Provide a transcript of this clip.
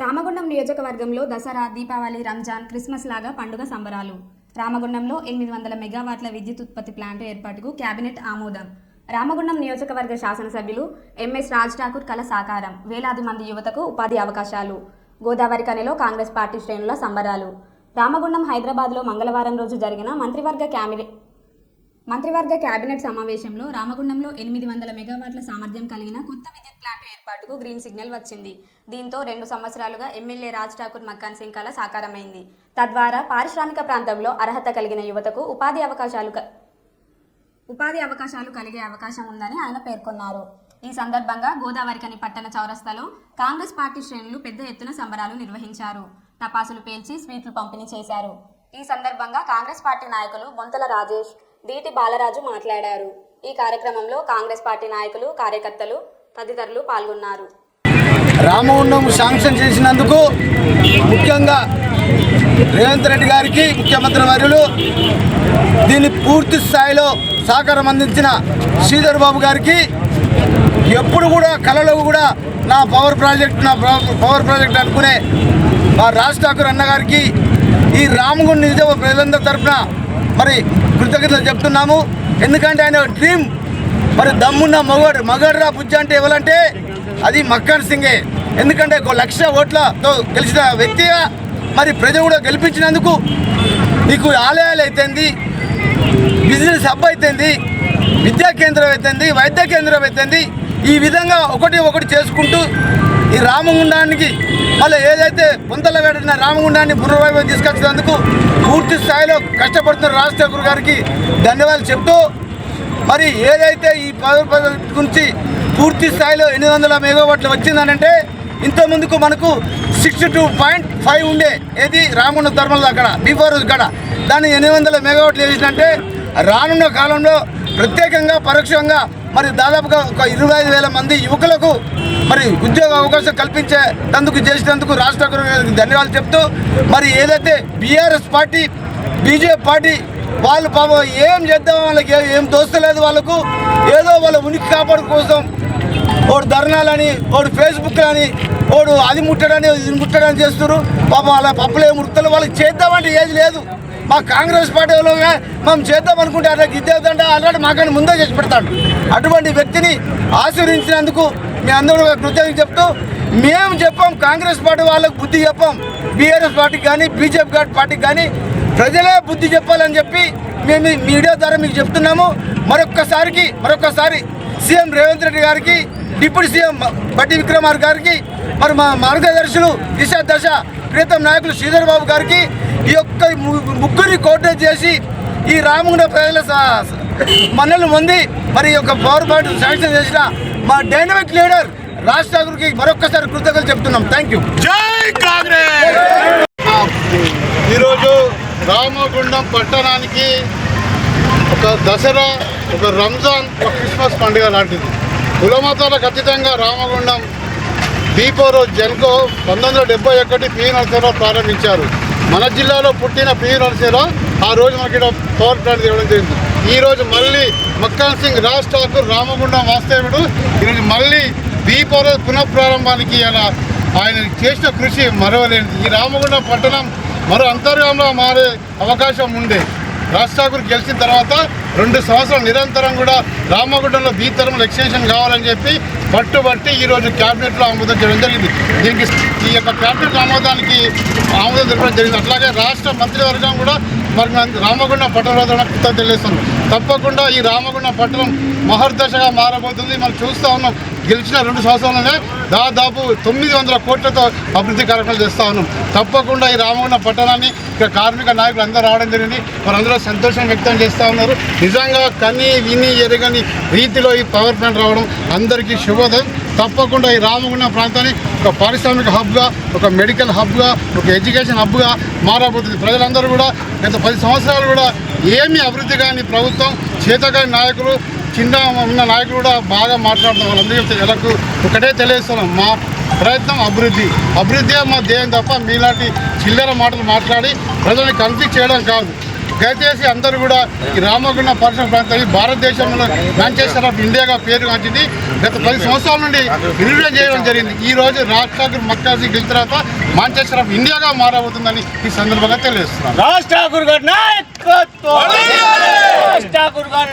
రామగుండం నియోజకవర్గంలో దసరా దీపావళి రంజాన్ క్రిస్మస్ లాగా పండుగ సంబరాలు. రామగుండంలో ఎనిమిది వందల మెగావాట్ల విద్యుత్ ఉత్పత్తి ప్లాంట్ ఏర్పాటుకు కేబినెట్ ఆమోదం. రామగుండం నియోజకవర్గ శాసనసభ్యులు ఎంఎస్ రాజ్ ఠాకూర్ కల సాకారం. వేలాది మంది యువతకు ఉపాధి అవకాశాలు. గోదావరి కనిలో కాంగ్రెస్ పార్టీ శ్రేణుల సంబరాలు. రామగుండం హైదరాబాద్లో మంగళవారం రోజు జరిగిన మంత్రివర్గ క్యాబినెట్ మంత్రివర్గ కేబినెట్ సమావేశంలో రామగుండంలో ఎనిమిది వందల మెగావాట్ల సామర్థ్యం కలిగిన కొత్త విద్యుత్ ప్లాంట్ ఏర్పాటుకు గ్రీన్ సిగ్నల్ వచ్చింది. దీంతో రెండు సంవత్సరాలుగా ఎమ్మెల్యే రాజ్ ఠాకూర్ మక్కాన్ సింగ్ కల సాకారమైంది. తద్వారా పారిశ్రామిక ప్రాంతంలో అర్హత కలిగిన యువతకు ఉపాధి అవకాశాలు క- ఉపాధి అవకాశాలు కలిగే అవకాశం ఉందని ఆయన పేర్కొన్నారు. ఈ సందర్భంగా గోదావరికని పట్టణ చౌరస్తాలో కాంగ్రెస్ పార్టీ శ్రేణులు పెద్ద ఎత్తున సంబరాలు నిర్వహించారు. టపాసులు పేల్చి స్వీట్లు పంపిణీ చేశారు. ఈ సందర్భంగా కాంగ్రెస్ పార్టీ నాయకులు బొంతల రాజేష్ దీటి బాలరాజు మాట్లాడారు. ఈ కార్యక్రమంలో కాంగ్రెస్ పార్టీ నాయకులు కార్యకర్తలు తదితరులు పాల్గొన్నారు. రామగుండం శాంక్షన్ చేసినందుకు ముఖ్యంగా రేవంత్ రెడ్డి గారికి ముఖ్యమంత్రి వర్యులు దీన్ని పూర్తి స్థాయిలో సహకారం అందించిన శ్రీధర్ బాబు గారికి ఎప్పుడు కూడా కళలో కూడా నా పవర్ ప్రాజెక్ట్ నా పవర్- పవర్ ప్రాజెక్ట్ అనుకునే మా రాజ్ ఠాకూర్ అన్నగారికి ఈ రామగుండ నిజ ప్రజలందరి తరఫున మరి కృతజ్ఞతలు చెప్తున్నాము. ఎందుకంటే ఆయన డ్రీమ్. మరి దమ్మున్న మగడు మగడ్రా బుజ్జ అంటే ఎవరంటే అది మక్కన్ సింగే. ఎందుకంటే ఒక లక్ష ఓట్లతో గెలిచిన వ్యక్తిగా మరి ప్రజలు కూడా గెలిపించినందుకు నీకు ఆలయాలు అయితేంది బిజినెస్ హబ్ అయితేంది విద్యా కేంద్రం అయితేంది వైద్య కేంద్రం అయితేంది ఈ విధంగా ఒకటి ఒకటి చేసుకుంటూ ఈ రామగుండానికి మళ్ళీ ఏదైతే పుంతల వేడిన రామగుండాన్ని పునర్వైభవం తీసుకొచ్చినందుకు పూర్తి స్థాయిలో కష్టపడుతున్న రాజశేఖర్ గారికి ధన్యవాదాలు చెప్తూ మరి ఏదైతే ఈ పవర్ ప్రాజెక్ట్ గురించి పూర్తి స్థాయిలో ఎనిమిది వందల మెగావాట్లు వచ్చిందనంటే ఇంత ముందుకు మనకు సిక్స్టీ టూ పాయింట్ ఫైవ్ ఉండే ఏది రామగుండ ధర్మల అక్కడ బీఫోర్ కాడ. దాన్ని ఎనిమిది వందల మెగావాట్లు వేసినట్టే రానున్న కాలంలో ప్రత్యేకంగా పరోక్షంగా మరి దాదాపుగా ఒక ఇరవై ఐదు వేల మంది యువకులకు మరి ఉద్యోగ అవకాశం కల్పించేందుకు చేసినందుకు రాష్ట్ర గారికి ధన్యవాదాలు చెప్తూ మరి ఏదైతే బీఆర్ఎస్ పార్టీ బీజేపీ పార్టీ వాళ్ళు పాపం ఏం చేద్దాం వాళ్ళకి ఏం దోస్తలేదు వాళ్ళకు ఏదో వాళ్ళ ఉనికి కాపాడు కోసం ఓడు ధర్నాలని ఓడు ఫేస్బుక్ అని ఓడు అది ముట్టడని ఇది ముట్టడని చేస్తున్నారు పాపం వాళ్ళ పప్పులు ఏం ముడతలు వాళ్ళకి చేద్దామంటే ఏది లేదు. మా కాంగ్రెస్ పార్టీ మేము చేద్దాం అనుకుంటే అట్లా ఇద్దేదంటే ఆల్రెడీ మాకని ముందే చేసి పెడతాడు. అటువంటి వ్యక్తిని ఆశీర్వించినందుకు మీ అందరూ కృతజ్ఞత చెప్తూ మేము చెప్పాం కాంగ్రెస్ పార్టీ వాళ్ళకు బుద్ధి చెప్పాం బీఆర్ఎస్ పార్టీకి కానీ బీజేపీ పార్టీకి కానీ ప్రజలే బుద్ధి చెప్పాలని చెప్పి మేము మీడియా ద్వారా మీకు చెప్తున్నాము. మరొక్కసారికి మరొక్కసారి సీఎం రేవంత్ రెడ్డి గారికి డిప్యూటీ సీఎం బట్టి విక్రమార్ గారికి మరి మా మార్గదర్శులు దిశ దశ ప్రీతం నాయకులు శ్రీధర్ బాబు గారికి ఈ యొక్క ము- ముగ్గురిని కోఆర్డినేట్ చేసి ఈ రామగుండ ప్రజల మనల్ని ఉంది మరి యొక్క పవర్ పాయింట్ శాంక్షన్ చేసిన మా డైనమిక్ లీడర్ రాజ్ ఠాకూర్కి మరొక్కసారి కృతజ్ఞతలు చెప్తున్నాం. థ్యాంక్ యూ జై కాంగ్రెస్! ఈరోజు రామగుండం పట్టణానికి ఒక దసరా ఒక రంజాన్ ఒక క్రిస్మస్ పండుగ లాంటిది. కులమతాలకు ఖచ్చితంగా రామగుండం దీపోరో జన్కో పంతొమ్మిది వందల డెబ్బై ఒకటి పి నరసింహరావు ప్రారంభించారు. మన జిల్లాలో పుట్టిన పి నరసింహరావు ఆ రోజు మనకి ఇక్కడ పవర్ ప్లాంట్ ఇవ్వడం జరిగింది. ఈరోజు మళ్ళీ మక్కన్ సింగ్ రాజ్ ఠాకూర్ రామగుండం వాస్తవ్యుడు. ఈరోజు మళ్ళీ దీపావళి పునఃప్రారంభానికి ఇలా ఆయన చేసిన కృషి మరవలేనిది. ఈ రామగుండం పట్టణం మరో అంతర్గంలో మారే అవకాశం ఉండే. రాజ్ ఠాకూర్ గెలిచిన తర్వాత రెండు సంవత్సరాలు నిరంతరం కూడా రామగుండంలో బీ థర్మల్ ఎక్స్టెన్షన్ కావాలని చెప్పి పట్టుబట్టి ఈరోజు క్యాబినెట్లో ఆమోదం చేయడం జరిగింది. దీనికి ఈ యొక్క క్యాబినెట్ ఆమోదానికి ఆమోదం తెలపడం జరిగింది. అట్లాగే రాష్ట్ర మంత్రివర్గం కూడా మరి రామగుండం పట్టణంలో తెలియజేస్తున్నాం తప్పకుండా ఈ రామగుండం పట్టణం మహర్దశగా మారబోతుంది. మనం చూస్తూ ఉన్నాం గెలిచిన రెండు సంవత్సరాలనే దాదాపు తొమ్మిది వందల కోట్లతో అభివృద్ధి కార్యక్రమాలు చేస్తూ ఉన్నాం. తప్పకుండా ఈ రామగుండం పట్టణాన్ని ఇక్కడ కార్మిక నాయకులు అందరూ రావడం జరిగింది. వారందరూ సంతోషం వ్యక్తం చేస్తూ ఉన్నారు. నిజంగా కని విని ఎరగని రీతిలో ఈ పవర్ ప్లాంట్ రావడం అందరికీ శుభోదయం. తప్పకుండా ఈ రామగుండం ప్రాంతాన్ని ఒక పారిశ్రామిక హబ్గా ఒక మెడికల్ హబ్గా ఒక ఎడ్యుకేషన్ హబ్గా మారబోతుంది. ప్రజలందరూ కూడా గత పది సంవత్సరాలు కూడా ఏమీ అభివృద్ధి కానీ ప్రభుత్వం చేతగాని నాయకులు చిన్న ఉన్న నాయకులు కూడా బాగా మాట్లాడుతాం వాళ్ళందరూ చెప్తే ఎలకు ఒకటే తెలియజేస్తున్నాం. మా ప్రయత్నం అభివృద్ధి. అభివృద్ధి మా ధ్యేయం తప్ప మీలాంటి చిల్లర మాటలు మాట్లాడి ప్రజల్ని కన్ఫ్యూజ్ చేయడం కాదు. దయచేసి అందరూ కూడా ఈ రామగుండం పరిసర ప్రాంతానికి భారతదేశంలో మాంచెస్టర్ ఆఫ్ ఇండియాగా పేరు గాంచింది గత పది సంవత్సరాల నుండి నిర్ణయం చేయడం జరిగింది. ఈ రోజు రాజ్ ఠాకూర్ మక్కాజీ గెలిచిన తర్వాత మాంచెస్టర్ ఆఫ్ ఇండియాగా మారబోతుందని ఈ సందర్భంగా తెలియజేస్తున్నాను రాజ్ ఠాకూర్ గారి నాయకత్వం! రాజ్ ఠాకూర్ గారి